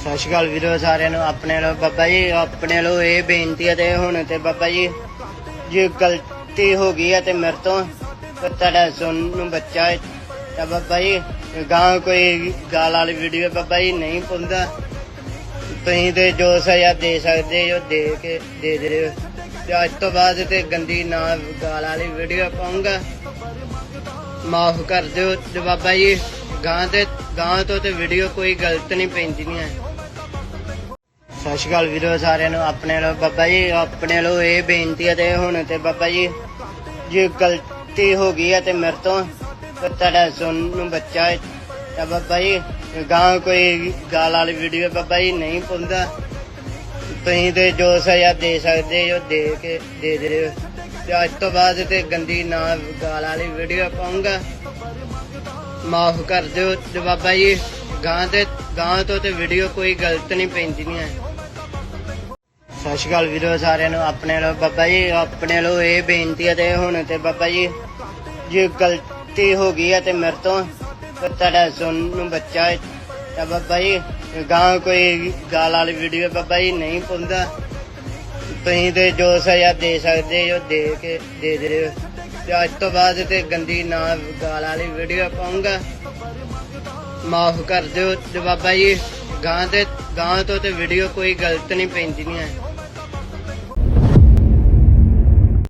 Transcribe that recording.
ਸਤਿ ਸ਼੍ਰੀ ਅਕਾਲ ਵੀਰੋ, ਸਾਰਿਆਂ ਨੂੰ ਆਪਣੇ ਲੋ ਬਾਬਾ ਜੀ, ਆਪਣੇ ਲੋ ਇਹ ਬੇਨਤੀ ਹੈ ਤੇ ਹੁਣ ਤੇ ਬਾਬਾ ਜੀ, ਜੇ ਗਲਤੀ ਹੋ ਗਈ ਹੈ ਤੇ ਮੇਰੇ ਤੋਂ, ਤੇ ਤੁਹਾਡਾ ਸੁਣ ਨੂੰ ਬੱਚਾ ਹੈ, ਤਾਂ ਬਾਬਾ ਜੀ ਗਾਂ ਕੋਈ ਗਾਲ ਵਾਲੀ ਵੀਡੀਓ ਬਾਬਾ ਜੀ ਨਹੀਂ ਪਾਉਂਦਾ। ਤੁਸੀਂ ਤੇ ਜੋ ਸਜ਼ਾ ਦੇ ਸਕਦੇ ਹੋ ਦੇ ਕੇ ਦੇ ਦੇ ਤੇ ਅੱਜ ਤੋਂ ਬਾਅਦ ਤੇ ਗੰਦੀ ਨਾ ਗਾਲ ਵਾਲੀ ਵੀਡੀਓ ਪਾਉਂਗਾ। ਮਾਫ ਕਰ ਦਿਓ ਤੇ ਬਾਬਾ ਜੀ ਗਾਂ ਤੇ ਗਾਂ ਤੋਂ ਤੇ ਵੀਡੀਓ ਕੋਈ ਗਲਤ ਨਹੀਂ ਪੈਂਦੀ ਨਹੀਂ ਹੈ। ਸਤਿ ਸ਼੍ਰੀ ਅਕਾਲ ਵੀਰੋ, ਸਾਰਿਆਂ ਨੂੰ ਆਪਣੇ ਲੋ ਬਾਬਾ ਜੀ, ਆਪਣੇ ਲੋ ਇਹ ਬੇਨਤੀ ਹੈ ਤੇ ਹੁਣ ਤੇ ਬਾਬਾ ਜੀ, ਜੇ ਗਲਤੀ ਹੋ ਗਈ ਹੈ ਤੇ ਮੇਰੇ ਤੋਂ ਤੁਹਾਡਾ ਸੁਣ ਨੂੰ ਬੱਚਾ ਹੈ, ਤਾਂ ਬਾਬਾ ਜੀ ਗਾਂ ਕੋਈ ਗਾਲ ਵਾਲੀ ਵੀਡੀਓ ਬਾਬਾ ਜੀ ਨਹੀਂ ਪਾਉਂਦਾ। ਤੁਸੀਂ ਤੇ ਜੋ ਸਜ਼ਾ ਦੇ ਸਕਦੇ ਹੋ ਦੇ ਕੇ ਦੇ ਦੇ ਤੇ ਅੱਜ ਤੋਂ ਬਾਅਦ ਤੇ ਗੰਦੀ ਨਾ ਗਾਲ ਵਾਲੀ ਵੀਡੀਓ ਪਾਉਂਗਾ। ਮਾਫ ਕਰ ਦਿਓ ਤੇ ਬਾਬਾ ਜੀ ਗਾਂ ਤੇ ਗਾਂ ਤੋਂ ਤੇ ਵੀਡੀਓ ਕੋਈ ਗਲਤ ਨਹੀਂ ਪੈਂਦੀ ਨਹੀਂ ਹੈ। ਸਤਿ ਸ਼੍ਰੀ ਅਕਾਲ ਵੀਰੋ, ਸਾਰਿਆਂ ਨੂੰ ਆਪਣੇ ਲੋ ਬਾਬਾ ਜੀ, ਆਪਣੇ ਲੋ ਇਹ ਬੇਨਤੀ ਹੈ ਤੇ ਹੁਣ ਤੇ ਬਾਬਾ ਜੀ, ਜੇ ਗਲਤੀ ਹੋ ਗਈ ਹੈ ਤੇ ਮੇਰੇ ਤੋਂ ਤੁਹਾਡਾ ਸੁਣ ਨੂੰ ਬੱਚਾ ਹੈ, ਤਾਂ ਬਾਬਾ ਜੀ ਗਾਂ ਕੋਈ ਗਾਲ ਵਾਲੀ ਵੀਡੀਓ ਬਾਬਾ ਜੀ ਨਹੀਂ ਪਾਉਂਦਾ। ਤੁਸੀਂ ਤੇ ਜੋ ਸਜ਼ਾ ਦੇ ਸਕਦੇ ਹੋ ਦੇ ਕੇ ਦੇ ਦੇ ਤੇ ਅੱਜ ਤੋਂ ਬਾਅਦ ਤੇ ਗੰਦੀ ਨਾ ਗਾਲ ਵਾਲੀ ਵੀਡੀਓ ਪਾਉਂਗਾ। ਮਾਫ ਕਰ ਦਿਓ ਤੇ ਬਾਬਾ ਜੀ ਗਾਂ ਤੇ ਗਾਂ ਤੋਂ ਤੇ ਵੀਡੀਓ ਕੋਈ ਗਲਤ ਨਹੀਂ ਪੈਂਦੀ ਨਹੀਂ ਹੈ।